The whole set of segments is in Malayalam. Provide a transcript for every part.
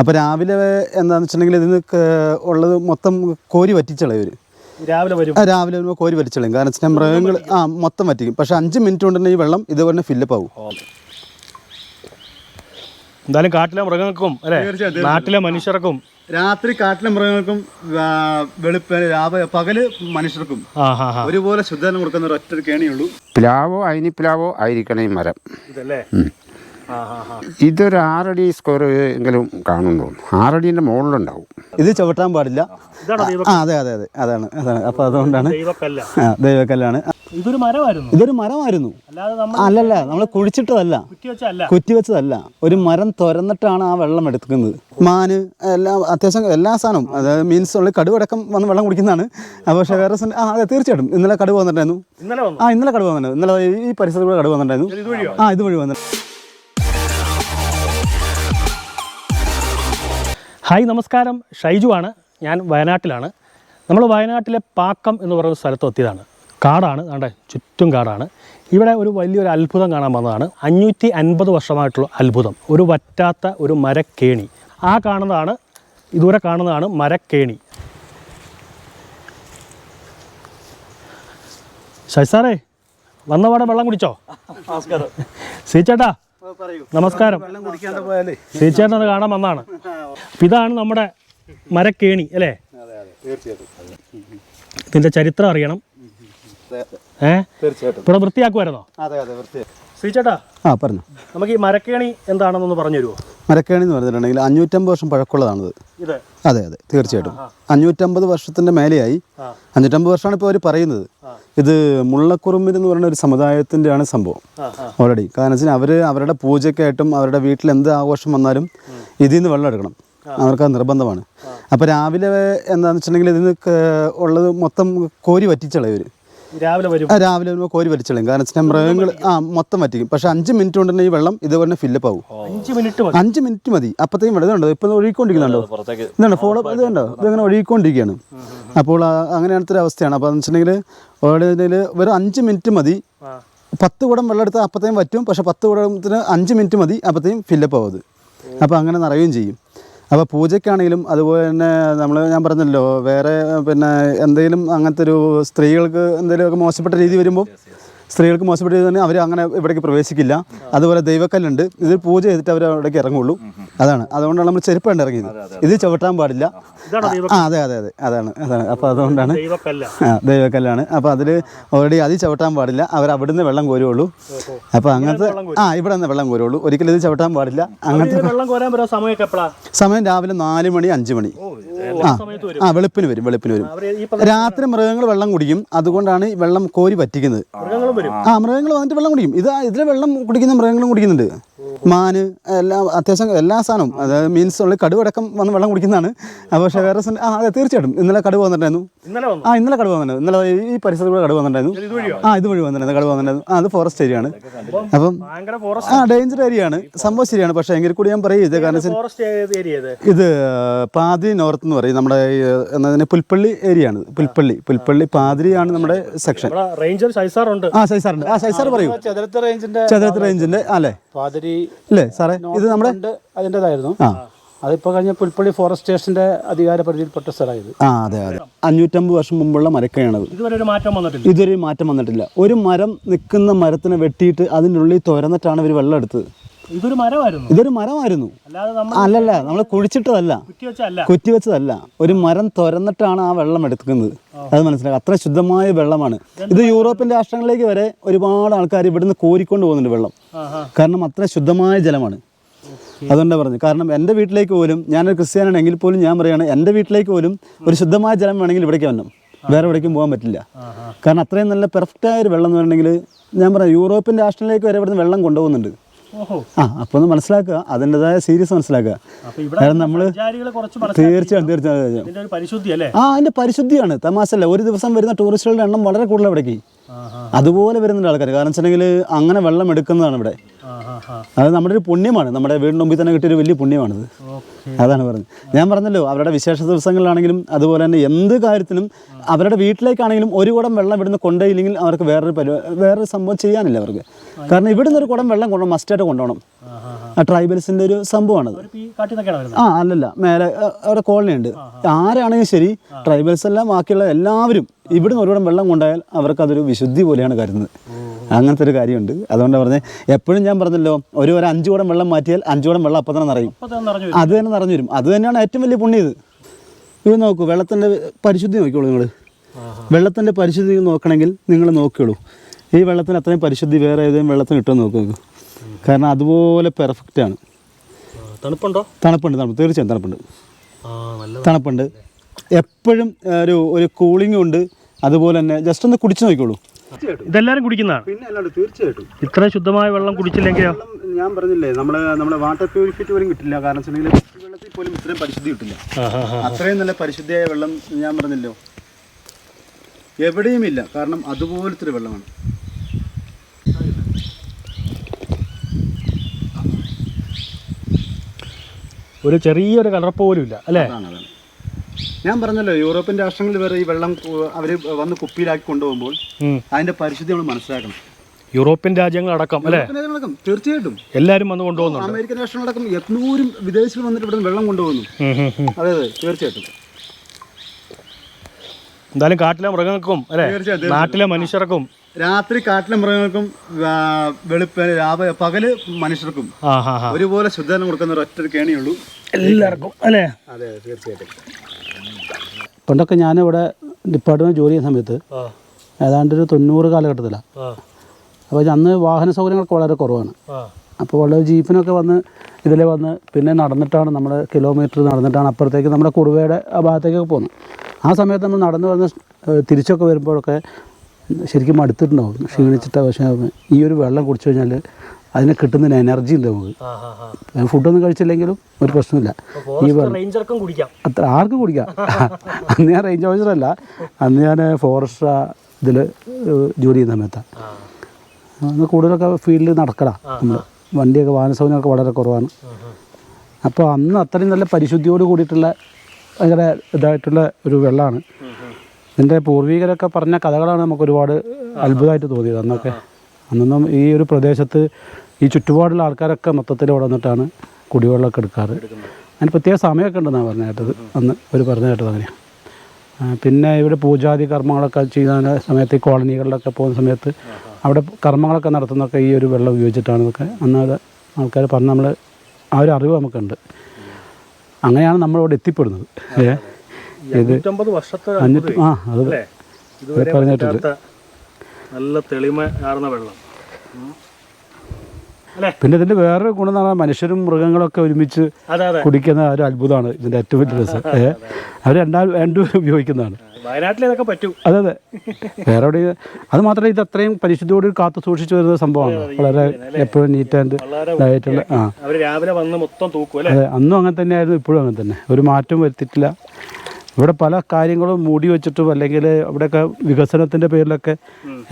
അപ്പോൾ രാവിലെ എന്താണെന്ന് വെച്ചിട്ടുണ്ടെങ്കിൽ ഇതിന് ഉള്ളത് മൊത്തം കോരി വറ്റിച്ചളയും രാവിലെ വരും. ആ, രാവിലെ വരുമ്പോൾ കോരി വലിച്ചളയും കാരണം വെച്ചാൽ മൃഗങ്ങൾ ആ മൊത്തം വറ്റിക്കും. പക്ഷേ അഞ്ച് മിനിറ്റ് കൊണ്ട് തന്നെ ഈ വെള്ളം ഇതുപോലെ ഫില്ലപ്പ് ആവും എന്തായാലും കാട്ടിലെ മൃഗങ്ങൾക്കും അല്ലേ? നാട്ടിലെ മനുഷ്യർക്കും. രാത്രി കാട്ടിലെ മൃഗങ്ങൾക്കും വെളുപ്പ് പകൽ മനുഷ്യർക്കും ഒരുപോലെ ശുദ്ധജലം കൊടുക്കുന്ന ഒരു ഒറ്റ കേണിയുള്ളൂ പ്ലാവോ അയിനിപ്ലാവോ ആയിരിക്കണം ഈ മരം. ഇതല്ലേ? ഇതൊരു ആറടി സ്ക്വയർ എങ്കിലും കാണും തോന്നുന്നു. ആറടീന്റെ മുകളിലുണ്ടാവും. ഇത് ചവിട്ടാൻ പാടില്ല. ആ അതെ അതെ അതെ. അതാണ് അതാണ്. അപ്പോൾ അതുകൊണ്ടാണ് ആ ദൈവക്കല്ലാണ്. ഇതൊരു മരമായിരുന്നു. ഇതൊരു മരമായിരുന്നു. അല്ലാതെ നമ്മൾ അല്ലല്ല നമ്മൾ കുഴിച്ചിട്ടതല്ല. കുറ്റി വെച്ചല്ല കുറ്റിവെച്ചതല്ല ഒരു മരം തുരന്നിട്ടാണ് ആ വെള്ളം എടുക്കുന്നത്. മാന് എല്ലാ അത്യാവശ്യം എല്ലാ സാധനവും അതായത് മീൻസ് ഉള്ള കടുവടക്കം വന്ന് വെള്ളം കുടിക്കുന്നതാണ്. ആ, പക്ഷേ വേറെ ആ അതെ തീർച്ചയായിട്ടും. ഇന്നലെ കടുവ വന്നിട്ടായിരുന്നു ഇന്നലെ വന്നു. ആ ഇന്നലെ കടുവ വന്നിട്ടുണ്ടായിരുന്നു. ഇന്നലെ ഈ പരിസരത്ത് കൂടെ കടുവ വന്നിട്ടുണ്ടായിരുന്നു. ആ ഇതുവഴി വന്നിട്ട് ഹായ് നമസ്കാരം. ഷൈജു ആണ്. ഞാൻ വയനാട്ടിലാണ്. നമ്മൾ വയനാട്ടിലെ പാക്കം എന്ന് പറയുന്ന സ്ഥലത്ത് എത്തിയതാണ്. കാടാണ് കണ്ടേ ചുറ്റും കാടാണ്. ഇവിടെ ഒരു വലിയൊരു അത്ഭുതം കാണാൻ വന്നതാണ്. അഞ്ഞൂറ്റി അൻപത് വർഷമായിട്ടുള്ള അത്ഭുതം. ഒരു വറ്റാത്ത ഒരു മരക്കേണി. ആ കാണുന്നതാണ് ഇതുവരെ കാണുന്നതാണ് മരക്കേണി. ഷൈസാറേ വന്നപാടെ വെള്ളം കുടിച്ചോ? നമസ്കാരം. സീച്ചേട്ടാ നമസ്കാരം. തീർച്ചയായിട്ടും അത് കാണാൻ വന്നാണ് ഇതാണ് നമ്മുടെ മരക്കേണി അല്ലേ? ഇതിന്റെ ചരിത്രം അറിയണം. ഇവിടെ വൃത്തിയാക്കുമായിരുന്നോ? അതെ അതെ തീർച്ചയായിട്ടും ശ്രീചേട്ടാ ആ പറഞ്ഞു. നമുക്ക് ഈ മരക്കേണി എന്താണെന്നൊന്ന് പറഞ്ഞു തരുമോ മരക്കേണി എന്ന് പറഞ്ഞിട്ടുണ്ടെങ്കിൽ അഞ്ഞൂറ്റമ്പത് വർഷം പഴക്കമുള്ളതാണിത് ഇത്? അതെ അതെ. തീർച്ചയായിട്ടും. അഞ്ഞൂറ്റമ്പത് വർഷത്തിന്റെ മേലെയായി. അഞ്ഞൂറ്റമ്പത് വർഷമാണ് ഇപ്പോൾ അവർ പറയുന്നത്. ഇത് മുള്ളക്കുറുമ്പിൽ എന്ന് പറയുന്ന ഒരു സമുദായത്തിന്റെയാണ് സംഭവം. ഓൾറെഡി കാരണം വെച്ചാൽ അവർ അവരുടെ പൂജയ്ക്കായിട്ടും അവരുടെ വീട്ടിൽ എന്ത് ആഘോഷം വന്നാലും ഇതിൽ നിന്ന് വെള്ളം എടുക്കണം. അവർക്ക് അത് നിർബന്ധമാണ്. അപ്പോൾ രാവിലെ എന്താണെന്ന് വെച്ചിട്ടുണ്ടെങ്കിൽ ഇതിന് ഉള്ളത് മൊത്തം കോരി വറ്റിച്ചളയും ഇവർ രാവിലെ വരും രാവിലെ വരുമ്പോൾ കോരി വലിച്ചളയും. കാരണം വെച്ചാൽ മൃഗങ്ങൾ ആ മൊത്തം വറ്റിക്കും പക്ഷെ അഞ്ച് മിനിറ്റ് കൊണ്ട് തന്നെ ഈ വെള്ളം ഇതുപോലെ ഫില്ലപ്പ് ആവും അഞ്ച് മിനിറ്റ് മതി? അഞ്ച് മിനിറ്റ് മതി. അപ്പത്തേക്കും വെള്ളം ഇതുണ്ടോ? ഇപ്പം ഒഴുകിക്കൊണ്ടിരിക്കുന്നുണ്ടോ? ഇതാണ് ഫോളോ ഇത് കണ്ടോ ഇതിങ്ങനെ ഒഴുകിക്കൊണ്ടിരിക്കുകയാണ്. അപ്പോൾ അങ്ങനെയാണത്തെ അങ്ങനത്തെ ഒരു അവസ്ഥയാണ്. അപ്പോൾ എന്ന് വെച്ചിട്ടുണ്ടെങ്കിൽ ഓൾറെഡി വെറും അഞ്ച് മിനിറ്റ് മതി. പത്ത് കുടം വെള്ളം എടുത്താൽ അപ്പത്തേക്കും പറ്റും പക്ഷെ പത്ത് കുടത്തിന് അഞ്ച് മിനിറ്റ് മതി. അപ്പത്തേക്കും ഫില്ലപ്പ് ആവും അത് അപ്പോൾ അങ്ങനെ നിറയുകയും ചെയ്യും. അപ്പോൾ പൂജയ്ക്കാണെങ്കിലും അതുപോലെ തന്നെ നമ്മൾ ഞാൻ പറഞ്ഞല്ലോ വേറെ പിന്നെ എന്തെങ്കിലും അങ്ങനത്തെ ഒരു സ്ത്രീകൾക്ക് എന്തെങ്കിലുമൊക്കെ മോശപ്പെട്ട രീതി വരുമ്പോൾ സ്ത്രീകൾക്ക് മോശപ്പെട്ട രീതി തന്നെ അവർ അങ്ങനെ ഇവിടേക്ക് പ്രവേശിക്കില്ല. അതുപോലെ ദൈവക്കല്ലുണ്ട്. ഇതിൽ പൂജ ചെയ്തിട്ട് അവർ അവിടേക്ക് ഇറങ്ങുള്ളൂ. അതാണ്. അതുകൊണ്ടാണ് നമ്മൾ ചെരുപ്പാണ് ഇറങ്ങിയത്. ഇത് ചവിട്ടാൻ പാടില്ല. ആ അതെ അതെ അതെ. അതാണ് അതാണ്. അപ്പോൾ അതുകൊണ്ടാണ് ദൈവക്കല്ലാണ്. അപ്പോൾ അതിൽ ഓൾറെഡി അതിൽ ചവിട്ടാൻ പാടില്ല. അവർ അവിടുന്ന് വെള്ളം കോരുള്ളൂ. അപ്പോൾ അങ്ങനത്തെ ആ ഇവിടെ നിന്ന് വെള്ളം കോരുള്ളൂ. ഒരിക്കലും ഇത് ചവിട്ടാൻ പാടില്ല. അങ്ങനത്തെ സമയം രാവിലെ നാല് മണി അഞ്ച് മണി. ആ സമയത്ത് വരും. ആ വെളുപ്പിന് വരും വെളുപ്പിന് വരും. രാത്രി മൃഗങ്ങൾ വെള്ളം കുടിക്കും. അതുകൊണ്ടാണ് ഈ വെള്ളം കോരി പറ്റിക്കുന്നത്. വരും. ആ മൃഗങ്ങൾ വന്നിട്ട് വെള്ളം കുടിക്കും. ഇത് ഇതിലെ വെള്ളം കുടിക്കുന്ന മൃഗങ്ങളും കുടിക്കുന്നുണ്ട്. മാന് എല്ലാം അത്യാവശ്യം എല്ലാ സാധനവും. അതായത് മീൻസ് ഉള്ള കടുവടക്കം വന്ന് വെള്ളം കുടിക്കുന്നതാണ്. പക്ഷേ വേറെ ആ അതെ തീർച്ചയായിട്ടും. ഇന്നലെ കടുവ വന്നിട്ടുണ്ടായിരുന്നു. ഇന്നലെ വന്നു? ആ ഇന്നലെ കടുവ വന്നിട്ടുണ്ട് ഇന്നലെ ഈ പരിസരത്ത് കൂടെ കടുവ വന്നിട്ടുണ്ടായിരുന്നു. ആ ഇതുവഴി വന്നിട്ടുണ്ടായിരുന്നു. കടുവ വന്നിട്ടുണ്ടായിരുന്നു. ആ അത് ഫോറസ്റ്റ് ഏരിയ ആണ്. അപ്പം ആ ഡേഞ്ചർ ഏരിയ ആണ്. സംഭവം ശരിയാണ്. പക്ഷേ എങ്കിൽ കൂടി ഞാൻ പറയും ഇത് കാരണം ഫോറസ്റ്റ് ഏരിയ ഇത്? ഇത് പാതിരി നോർത്ത് എന്ന് പറയും. നമ്മുടെ ഈ, എന്നതിന് പുൽപ്പള്ളി ഏരിയ ആണ്. പുൽപ്പള്ളി. പുൽപ്പള്ളി പാതിരിയാണ് നമ്മുടെ സെക്ഷൻ റേഞ്ചർ ഷൈസാറുണ്ട് ആ സൈസാറുണ്ട് ആ സൈസാർ പറയൂ. ചതുരത്ത് റേഞ്ചിന്റെ ചതുരത്ത് റേഞ്ചിന്റെ അല്ലേ? പാതിരി അല്ലേ സാറേ ഇത് നമ്മുടെ അതിന്റെതായിരുന്നു. അതിപ്പോ കഴിഞ്ഞ പുൽപ്പള്ളി ഫോറസ്റ്റ് സ്റ്റേഷന്റെ അധികാര പരിധിയിൽപ്പെട്ട സ്ഥലമായത് ആ അതെ അതെ. അഞ്ഞൂറ്റമ്പത് വർഷം മുമ്പുള്ള മരക്കയാണത് ഇതുവരെ ഒരു മാറ്റം വന്നിട്ടില്ല. ഇതൊരു മാറ്റം വന്നിട്ടില്ല. ഒരു മരം നിൽക്കുന്ന മരത്തിനെ വെട്ടിയിട്ട് അതിനുള്ളിൽ തുരന്നിട്ടാണ് ഇവർ വെള്ളം എടുത്തത്. ഇതൊരു മരമായിരുന്നു. ഇതൊരു മരമായിരുന്നു. അല്ലല്ല നമ്മൾ കുഴിച്ചിട്ടതല്ല. കുറ്റി കുറ്റിവെച്ചതല്ല. ഒരു മരം തുരന്നിട്ടാണ് ആ വെള്ളം എടുക്കുന്നത്. അത് മനസ്സിലാക്കുക അത്ര ശുദ്ധമായ വെള്ളമാണ്. ഇത് യൂറോപ്യൻ രാഷ്ട്രങ്ങളിലേക്ക് വരെ ഒരുപാട് ആൾക്കാർ ഇവിടുന്ന് കോരിക്കൊണ്ട് പോകുന്നുണ്ട് വെള്ളം. കാരണം അത്ര ശുദ്ധമായ ജലമാണ്. അതുകൊണ്ടാണ് പറഞ്ഞു കാരണം എന്റെ വീട്ടിലേക്ക് പോലും ഞാനൊരു ക്രിസ്ത്യാനാണെങ്കിൽ പോലും ഞാൻ പറയുകയാണ് എന്റെ വീട്ടിലേക്ക് പോലും ഒരു ശുദ്ധമായ ജലം വേണമെങ്കിൽ ഇവിടേക്ക് വരണം. വേറെ എവിടേക്കും പോകാൻ പറ്റില്ല. കാരണം അത്രയും നല്ല പെർഫെക്റ്റായ ഒരു വെള്ളം എന്ന് പറഞ്ഞിട്ടുണ്ടെങ്കിൽ ഞാൻ പറയാം യൂറോപ്യൻ രാഷ്ട്രങ്ങളിലേക്ക് വരെ ഇവിടുന്ന് വെള്ളം കൊണ്ടുപോകുന്നുണ്ട്. ആ അപ്പോൾ ഒന്ന് മനസ്സിലാക്കുക. അതിന്റെതായ സീരിയസ് മനസ്സിലാക്കുക. കാരണം നമ്മൾ തീർച്ചയായും തീർച്ചയായും. ആ അതിന്റെ പരിശുദ്ധിയാണ്. തമാശല്ല ഒരു ദിവസം വരുന്ന ടൂറിസ്റ്റുകളുടെ എണ്ണം വളരെ കൂടുതൽ ഇവിടേക്ക്. അതുപോലെ വരുന്നുണ്ട് ആൾക്കാർ കാരണം വെച്ചിട്ടുണ്ടെങ്കിൽ അങ്ങനെ വെള്ളം എടുക്കുന്നതാണ് ഇവിടെ. അത് നമ്മുടെ ഒരു പുണ്യമാണ്. നമ്മുടെ വീടിന് മുമ്പിൽ തന്നെ കിട്ടിയൊരു വലിയ പുണ്യമാണിത്. അതാണ് പറഞ്ഞത്. ഞാൻ പറഞ്ഞല്ലോ അവരുടെ വിശേഷ ദിവസങ്ങളിലാണെങ്കിലും അതുപോലെ തന്നെ എന്ത് കാര്യത്തിനും അവരുടെ വീട്ടിലേക്കാണെങ്കിലും ഒരു കുടം വെള്ളം ഇവിടുന്ന് കൊണ്ടുപോയില്ലെങ്കിൽ അവർക്ക് വേറൊരു പരിപാടി വേറൊരു സംഭവം ചെയ്യാനില്ല അവർക്ക്. കാരണം ഇവിടുന്ന് ഒരു കുടം വെള്ളം കൊണ്ടുപോകണം മസ്റ്റായിട്ട് കൊണ്ടുപോകണം. ആ ട്രൈബൽസിന്റെ ഒരു സംഭവമാണത്. ആ അല്ലല്ല. മേലെ അവരുടെ കോളനി ഉണ്ട്. ആരാണെങ്കിലും ശരി ട്രൈബൽസ് എല്ലാം ബാക്കിയുള്ള എല്ലാവരും ഇവിടുന്ന് ഒരുപാട് വെള്ളം കൊണ്ടായാൽ അവർക്ക് അതൊരു വിശുദ്ധി പോലെയാണ് കരുതുന്നത്. അങ്ങനത്തെ ഒരു കാര്യമുണ്ട്. അതുകൊണ്ട് പറഞ്ഞത് എപ്പോഴും ഞാൻ പറഞ്ഞല്ലോ ഒരു ഒരു അഞ്ചു കൂടം വെള്ളം മാറ്റിയാൽ അഞ്ചു കൂടം വെള്ളം അപ്പം തന്നെ നിറയും അത് തന്നെ നിറഞ്ഞു വരും. അത് തന്നെയാണ് ഏറ്റവും വലിയ പുണ്യം ഇത്. ഇത് നോക്കൂ വെള്ളത്തിന്റെ പരിശുദ്ധി നോക്കിക്കോളൂ നിങ്ങൾ വെള്ളത്തിന്റെ പരിശുദ്ധി നോക്കണമെങ്കിൽ നിങ്ങൾ നോക്കിയോളൂ ഈ വെള്ളത്തിന് അത്രയും പരിശുദ്ധി വേറെ ഏതെങ്കിലും വെള്ളത്തിന് കിട്ടുമെന്ന് നോക്കൂ കാരണം അതുപോലെ പെർഫെക്റ്റ് ആണ്. തണുപ്പുണ്ടോ? തണുപ്പുണ്ട് തണുപ്പ്. തീർച്ചയായും തണുപ്പുണ്ട്. തണുപ്പുണ്ട്. എപ്പോഴും ഒരു ഒരു കൂളിംഗ് ഉണ്ട്. അതുപോലെ തന്നെ ജസ്റ്റ് ഒന്ന് കുടിച്ചു നോക്കിക്കോളൂ. ഇതെല്ലാവരും കുടിക്കുന്നതാണ്? പിന്നെ അല്ലാണ്ട് തീർച്ചയായിട്ടും. ഇത്ര ശുദ്ധമായ വെള്ളം കുടിച്ചില്ലെങ്കിലോ? ഞാൻ പറഞ്ഞില്ലേ നമ്മൾ നമ്മുടെ വാട്ടർ പ്യൂരിഫിറ്റ് പോലും കിട്ടില്ല. കാരണം വെച്ചിട്ടുണ്ടെങ്കിൽ വെള്ളത്തിൽ പോലും ഇത്രയും പരിശുദ്ധി കിട്ടില്ല. അത്രയും നല്ല പരിശുദ്ധിയായ വെള്ളം ഞാൻ പറഞ്ഞില്ലോ. എവിടെയും ഇല്ല. കാരണം അതുപോലത്തെ ഒരു വെള്ളമാണ്. ഒരു ചെറിയൊരു കലർപ്പ് പോലും ഇല്ല അല്ലേ? ഞാൻ പറഞ്ഞല്ലോ യൂറോപ്യൻ രാഷ്ട്രങ്ങളിൽ വരെ ഈ വെള്ളം അവർ വന്ന് കുപ്പിയിലാക്കി കൊണ്ടുപോകുമ്പോൾ അതിന്റെ പരിശുദ്ധി നമ്മൾ മനസ്സിലാക്കണം. യൂറോപ്യൻ രാജ്യങ്ങൾ അടക്കം അല്ലേ? തീർച്ചയായിട്ടും. എല്ലാവരും വന്ന് കൊണ്ടുപോകുന്നു അമേരിക്കൻ രാഷ്ട്രങ്ങളടക്കം എത്രൂരും വിദേശികൾ വന്നിട്ട് ഇവിടെ വെള്ളം കൊണ്ടുപോകുന്നു. അതെ അതെ തീർച്ചയായിട്ടും. എന്തായാലും കാട്ടിലെ മൃഗങ്ങൾക്കും അല്ലേ? നാട്ടിലെ മനുഷ്യർക്കും. രാത്രി കാട്ടിലെ മൃഗങ്ങൾക്കും വെളുപ്പ് രാവിലെ പകൽ മനുഷ്യർക്കും ഒരുപോലെ ശുദ്ധീകരണം കൊടുക്കുന്ന ഒരൊറ്റ കേണിയുള്ളൂ എല്ലാവർക്കും അല്ലേ? അതെ തീർച്ചയായിട്ടും. പണ്ടൊക്കെ ഞാനിവിടെ ഡിപ്പാർട്ട്മെന്റ് ജോലി ചെയ്യുന്ന സമയത്ത് ഏതാണ്ട് ഒരു തൊണ്ണൂറ് കാലഘട്ടത്തിലാണ് അപ്പോൾ അന്ന് വാഹന സൗകര്യങ്ങളൊക്കെ വളരെ കുറവാണ്. അപ്പോൾ വളരെ ജീപ്പിനൊക്കെ വന്ന് ഇതിൽ വന്ന് പിന്നെ നടന്നിട്ടാണ് നമ്മൾ കിലോമീറ്റർ നടന്നിട്ടാണ് അപ്പുറത്തേക്ക് നമ്മുടെ കുറുവയുടെ ആ ഭാഗത്തേക്കൊക്കെ പോകുന്നത്. ആ സമയത്ത് നമ്മൾ നടന്നു വന്ന് തിരിച്ചൊക്കെ വരുമ്പോഴൊക്കെ ശരിക്കും മടുത്തിട്ടുണ്ടാവും. ക്ഷീണിച്ചിട്ട് പക്ഷേ ഈ ഒരു വെള്ളം കുടിച്ചു കഴിഞ്ഞാൽ അതിന് കിട്ടുന്ന എനർജി ഉണ്ട് നമുക്ക്? ഫുഡൊന്നും കഴിച്ചില്ലെങ്കിലും ഒരു പ്രശ്നമില്ല. ഈ അത്ര ആർക്കും കുടിക്കാം. അന്ന് ഞാൻ റേഞ്ച് ഓഫീസറല്ല അന്ന് ഞാൻ ഫോറസ്റ്റ് ഇതിൽ ജോലി ചെയ്യുന്ന സമയത്താണ് അന്ന് കൂടുതലൊക്കെ ഫീൽഡിൽ നടക്കലാ നമ്മൾ വണ്ടിയൊക്കെ വാഹന സൗകര്യമൊക്കെ വളരെ കുറവാണ്. അപ്പോൾ അന്ന് അത്രയും നല്ല പരിശുദ്ധിയോട് കൂടിയിട്ടുള്ള ഭയങ്കര ഇതായിട്ടുള്ള ഒരു വെള്ളമാണ് എന്റെ പൂർവികരൊക്കെ പറഞ്ഞ കഥകളാണ് നമുക്ക് ഒരുപാട് അത്ഭുതമായിട്ട് തോന്നിയത് അന്നൊക്കെ. അന്നൊന്നും ഈ ഒരു പ്രദേശത്ത് ഈ ചുറ്റുപാടുള്ള ആൾക്കാരൊക്കെ മൊത്തത്തിൽ ഇവിടെ വന്നിട്ടാണ് കുടിവെള്ളമൊക്കെ എടുക്കാറ്. അതിന് പ്രത്യേക സമയമൊക്കെ ഉണ്ടെന്നാണ് പറഞ്ഞു കേട്ടത്. അന്ന് ഒരു പറഞ്ഞു കേട്ടത് അങ്ങനെയാണ് പിന്നെ ഇവിടെ പൂജാതി കർമ്മങ്ങളൊക്കെ ചെയ്യുന്ന സമയത്ത് ഈ കോളനികളിലൊക്കെ പോകുന്ന സമയത്ത് അവിടെ കർമ്മങ്ങളൊക്കെ നടത്തുന്നൊക്കെ ഈ ഒരു വെള്ളം ഉപയോഗിച്ചിട്ടാണെന്നൊക്കെ അന്ന് ആൾക്കാർ പറഞ്ഞ് നമ്മൾ ആ ഒരു അറിവ് നമുക്കുണ്ട്. അങ്ങനെയാണ് നമ്മളിവിടെ എത്തിപ്പെടുന്നത്. ഏ? ഇത് അഞ്ഞൂറ്റി ആ അത് പറഞ്ഞിട്ടുണ്ട്. നല്ല തെളിമയാർന്ന വെള്ളം. പിന്നെ ഇതിന്റെ വേറൊരു ഗുണം എന്ന് പറഞ്ഞാൽ മനുഷ്യരും ഒക്കെ ഒരുമിച്ച് കുടിക്കുന്ന ഒരു അത്ഭുതമാണ് ഇതിന്റെ ഏറ്റവും വലിയ രസം. അവർ അവർ രണ്ടാൾ രണ്ടുപേരും ഉപയോഗിക്കുന്നതാണ്. വയനാട്ടിൽ ഇതൊക്കെ പറ്റൂ. അതെ അതെ. വേറെ എവിടെ അത് മാത്രമല്ല ഇത് അത്രയും പരിശുദ്ധിയോട് കാത്തു സൂക്ഷിച്ചു വരുന്ന സംഭവമാണ്. വളരെ എപ്പോഴും നീറ്റ് ആൻഡ് ഇതായിട്ടുള്ള ആ. രാവിലെ വന്ന് മൊത്തം തൂക്കും അതെ അന്നും അങ്ങനെ തന്നെയായിരുന്നു ഇപ്പോഴും അങ്ങനെ തന്നെ. ഒരു മാറ്റം വരുത്തിയിട്ടില്ല. ഇവിടെ പല കാര്യങ്ങളും മൂടി വെച്ചിട്ടും അല്ലെങ്കിൽ ഇവിടെയൊക്കെ വികസനത്തിന്റെ പേരിലൊക്കെ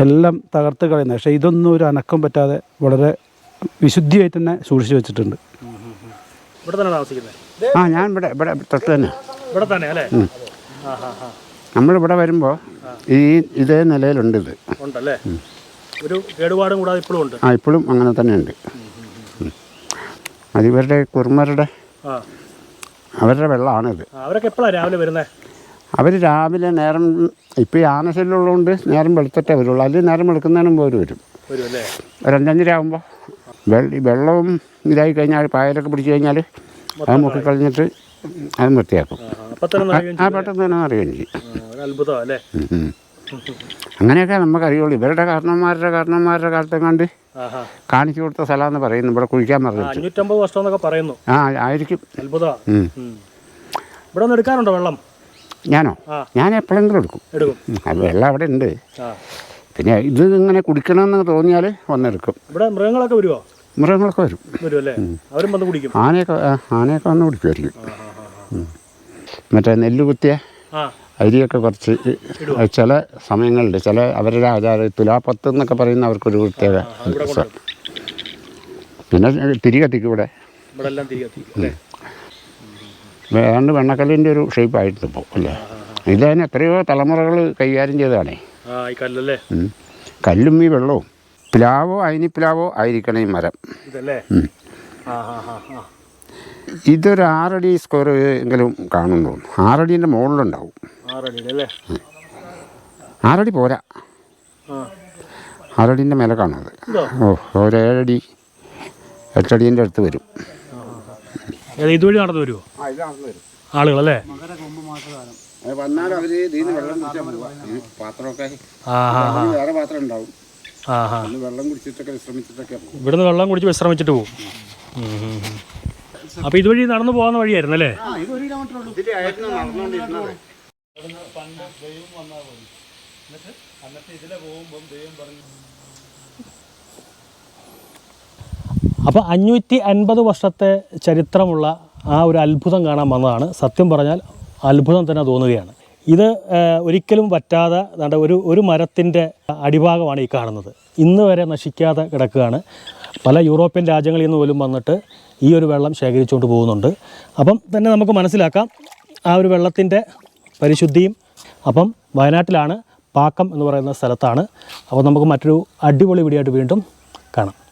എല്ലാം തകർത്ത് കളയുന്നത്. പക്ഷേ ഇതൊന്നും ഒരു അനക്കം പറ്റാതെ വളരെ വിശുദ്ധിയായിട്ട് തന്നെ സൂക്ഷിച്ചു വെച്ചിട്ടുണ്ട്. ഇവിടെ തന്നെ താമസിക്കുന്നത്? ആ ഞാൻ ഇവിടെ ഇവിടെ തൊട്ട് തന്നെ. ഇവിടെ തന്നെ അല്ലേ? നമ്മളിവിടെ വരുമ്പോൾ ഈ ഇതേ നിലയിലുണ്ട് ഇത്. ഉണ്ടല്ലേ? ഒരു കേടുപാടും കൂടാതെ ഇപ്പോഴും ഉണ്ട്. ആ ഇപ്പോഴും അങ്ങനെ തന്നെ ഉണ്ട് കുർമ്മരുടെ കുറുമരുടെ ആ. അവരുടെ വെള്ളമാണിത് അവരൊക്കെ എപ്പോഴാണ് രാവിലെ വരുന്നത് അവർ രാവിലെ നേരം ഇപ്പോൾ ഈ ആനശല്യമുള്ളതുകൊണ്ട് നേരം വെളുത്തിട്ടേ വരുള്ളൂ. അല്ലെങ്കിൽ നേരം വെളുക്കുന്നതിന് മുമ്പ് അവർ വരും ഒരഞ്ചഞ്ചരാകുമ്പോൾ വെള്ള ഈ വെള്ളവും ഇതായി കഴിഞ്ഞാൽ പായലൊക്കെ പിടിച്ചു കഴിഞ്ഞാൽ അത് മുക്കി കളഞ്ഞിട്ട് അത് വൃത്തിയാക്കും. ആ പെട്ടെന്ന് തന്നെ അറിയുകയും ചെയ്യും. ചെയ്യും. നമുക്ക് അറിയുള്ളൂ. അങ്ങനെയൊക്കെ നമുക്കറിയുള്ളൂ ഇവരുടെ കാരണന്മാരുടെ കാരണന്മാരുടെ കാലത്തെ കണ്ട് കാണിച്ചു കൊടുത്ത സ്ഥലമെന്ന് പറയുന്നു. ഇവിടെ കുഴിക്കാൻ പറഞ്ഞു അഞ്ഞൂറ്റമ്പത് വർഷം എന്നൊക്കെ പറയുന്നു. ആ ആയിരിക്കും. അത്ഭുതമാണ്. ഇവിടെ എടുക്കാറുണ്ടോ വെള്ളം? ഞാനോ? ഞാൻ എപ്പോഴെങ്കിലും എടുക്കും. അത് വെള്ളം അവിടെ ഉണ്ട്. പിന്നെ ഇത് ഇങ്ങനെ കുടിക്കണമെന്ന് തോന്നിയാൽ വന്നെടുക്കും ഇവിടെ മൃഗങ്ങളൊക്കെ വരുമോ മൃഗങ്ങളൊക്കെ വരും. വരും അല്ലേ? അവരും വന്ന് കുടിക്കും. ആനയൊക്കെ ആനയൊക്കെ വന്ന് കുടിക്കുമായിരിക്കും. മറ്റേ നെല്ല് കുത്തിയ അരിയൊക്കെ കുറച്ച് ചില സമയങ്ങളുണ്ട്. ചില അവരുടെ ആചാര തുലാപ്പത്ത് എന്നൊക്കെ പറയുന്ന അവർക്കൊരു പ്രത്യേക പിന്നെ തിരി കത്തിക്കും ഇവിടെ. ഏതാണ്ട് വെണ്ണക്കല്ലിന്റെ ഒരു ഷേപ്പായിട്ട് ഇപ്പോൾ അല്ലേ? ഇതതിന് എത്രയോ തലമുറകൾ കൈകാര്യം ചെയ്തതാണേ. കല്ലും ഈ വെള്ളവും. പ്ലാവോ അയിനിപ്ലാവോ ആയിരിക്കണം ഈ മരം. ഇതൊരു ആറടി സ്ക്വയർ എങ്കിലും കാണുന്നു ആറടീന്റെ മുകളിലുണ്ടാവും. ആറടി പോരാ. ആറടിന്റെ മേലെ കാണുന്നത്. ഓ ഒരേഴടി എട്ടടീന്റെ അടുത്ത് വരും. ഇതുവഴി നടന്നു വരുമോ ആളുകളല്ലേ? വന്നാൽ അവർ ഇതിന് വെള്ളം പാത്രമൊക്കെ വേറെ പാത്രം ഉണ്ടാവും. ആ ആ. വെള്ളം കുടിച്ചിട്ടൊക്കെ വിശ്രമിച്ചിട്ടൊക്കെ പോകും. ഇവിടുന്ന് വെള്ളം കുടിച്ച് വിശ്രമിച്ചിട്ട് പോകും അപ്പൊ ഇതുവഴി നടന്നു പോകുന്ന വഴിയായിരുന്നു അല്ലേ ഇതിലായിരുന്നു പറഞ്ഞു അപ്പോൾ അഞ്ഞൂറ്റി അൻപത് വർഷത്തെ ചരിത്രമുള്ള ആ ഒരു അത്ഭുതം കാണാൻ വന്നതാണ്. സത്യം പറഞ്ഞാൽ അത്ഭുതം തന്നെ തോന്നുകയാണ്. ഇത് ഒരിക്കലും നമ്മുടെ ഒരു ഒരു മരത്തിന്റെ അടിഭാഗമാണ് ഈ കാണുന്നത്. ഇന്ന് വരെ നശിക്കാതെ കിടക്കുകയാണ്. പല യൂറോപ്യൻ രാജ്യങ്ങളിൽ നിന്ന് പോലും വന്നിട്ട് ഈ ഒരു വെള്ളം ശേഖരിച്ചുകൊണ്ട് പോകുന്നുണ്ട്. അപ്പം തന്നെ നമുക്ക് മനസ്സിലാക്കാം ആ ഒരു വെള്ളത്തിന്റെ പരിശുദ്ധിയും അപ്പം വയനാട്ടിലാണ് പാക്കം എന്ന് പറയുന്ന സ്ഥലത്താണ്. അപ്പോൾ നമുക്ക് മറ്റൊരു അടിപൊളി വീഡിയോ ആയിട്ട് വീണ്ടും കാണാം.